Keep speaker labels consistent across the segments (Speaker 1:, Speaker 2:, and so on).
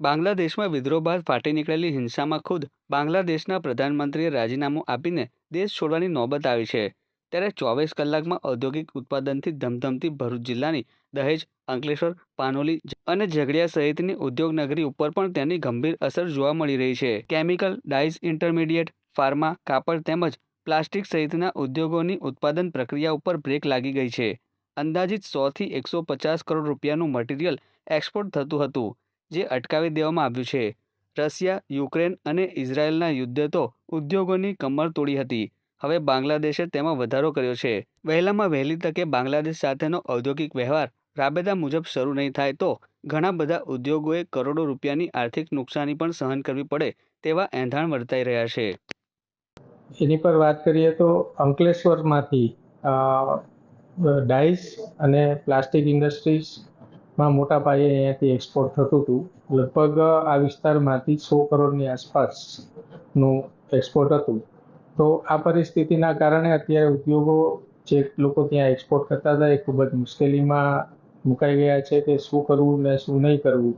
Speaker 1: બાંગ્લાદેશમાં વિદ્રોહ બાદ ફાટી નીકળેલી હિંસામાં ખુદ બાંગ્લાદેશના પ્રધાનમંત્રીએ રાજીનામું આપીને દેશ છોડવાની નોબત આવી છે. ત્યારે ચોવીસ કલાકમાં ઔદ્યોગિક ઉત્પાદનથી ધમધમતી ભરૂચ જિલ્લાની દહેજ, અંકલેશ્વર, પાનોલી અને ઝઘડિયા સહિતની ઉદ્યોગનગરી ઉપર પણ તેની ગંભીર અસર જોવા મળી રહી છે. કેમિકલ, ડાઇઝ ઇન્ટરમીડિયેટ, ફાર્મા, કાપડ તેમજ પ્લાસ્ટિક સહિતના ઉદ્યોગોની ઉત્પાદન પ્રક્રિયા ઉપર બ્રેક લાગી ગઈ છે. અંદાજિત સોથી એકસો પચાસ કરોડ રૂપિયાનું મટીરિયલ એક્સપોર્ટ થતું હતું. જે અટકાવી દેવામાં આવ્યું છે. રશિયા યુક્રેન અને ઇઝરાયેલના યુદ્ધે તો ઉદ્યોગોની કમર તોડી હતી. હવે બાંગ્લાદેશે તેમાં વધારો કર્યો છે. વહેલામાં વહેલી તકે બાંગ્લાદેશ સાથેનો ઔદ્યોગિક વ્યવહાર રાબેતા મુજબ શરૂ નહીં થાય તો ઘણા બધા ઉદ્યોગોએ કરોડો રૂપિયાની આર્થિક નુકસાની પણ સહન કરવી પડે તેવા એંધાણ વર્તાઈ રહ્યા છે.
Speaker 2: એની પર વાત કરીએ તો અંકલેશ્વરમાંથી અ, ડાઇસ અને પ્લાસ્ટિક ઇન્ડસ્ટ્રીઝમાં મોટા પાયે અહીંયાથી એક્સપોર્ટ થતું હતું. લગભગ આ વિસ્તારમાંથી સો કરોડની આસપાસનું એક્સપોર્ટ હતું. તો આ પરિસ્થિતિના કારણે અત્યારે ઉદ્યોગો જે લોકો ત્યાં એક્સપોર્ટ કરતા હતા એ ખૂબ જ મુશ્કેલીમાં મુકાઈ ગયા છે કે શું કરવું ને શું નહીં કરવું.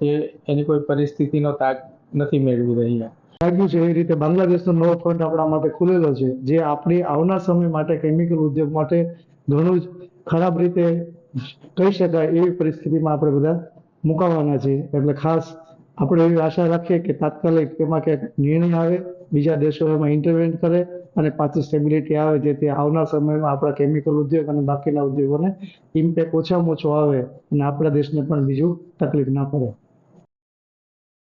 Speaker 2: એ એની કોઈ પરિસ્થિતિનો તાક નથી મેળવી રહ્યા.
Speaker 3: લાગ્યું છે એ રીતે બાંગ્લાદેશનો નવો ફ્રન્ટ આપણા માટે ખુલેલો છે. જે આપણી આવનાર સમય માટે કેમિકલ ઉદ્યોગ માટે ઘણું જ ખરાબ રીતે કહી શકાય એવી પરિસ્થિતિમાં આપણે બધા મુકાવાના છે એટલે ખાસ આપણે એવી આશા રાખીએ કે તાત્કાલિક એમાં ક્યાંક નિર્ણય આવે, બીજા દેશો એમાં ઇન્ટરવેન કરે અને પાછી સ્ટેબિલિટી આવે, જેથી આવનાર સમયમાં આપણા કેમિકલ ઉદ્યોગ અને બાકીના ઉદ્યોગોને ઇમ્પેક્ટ ઓછામાં ઓછો આવે અને આપણા દેશને પણ બીજું તકલીફ ના પડે.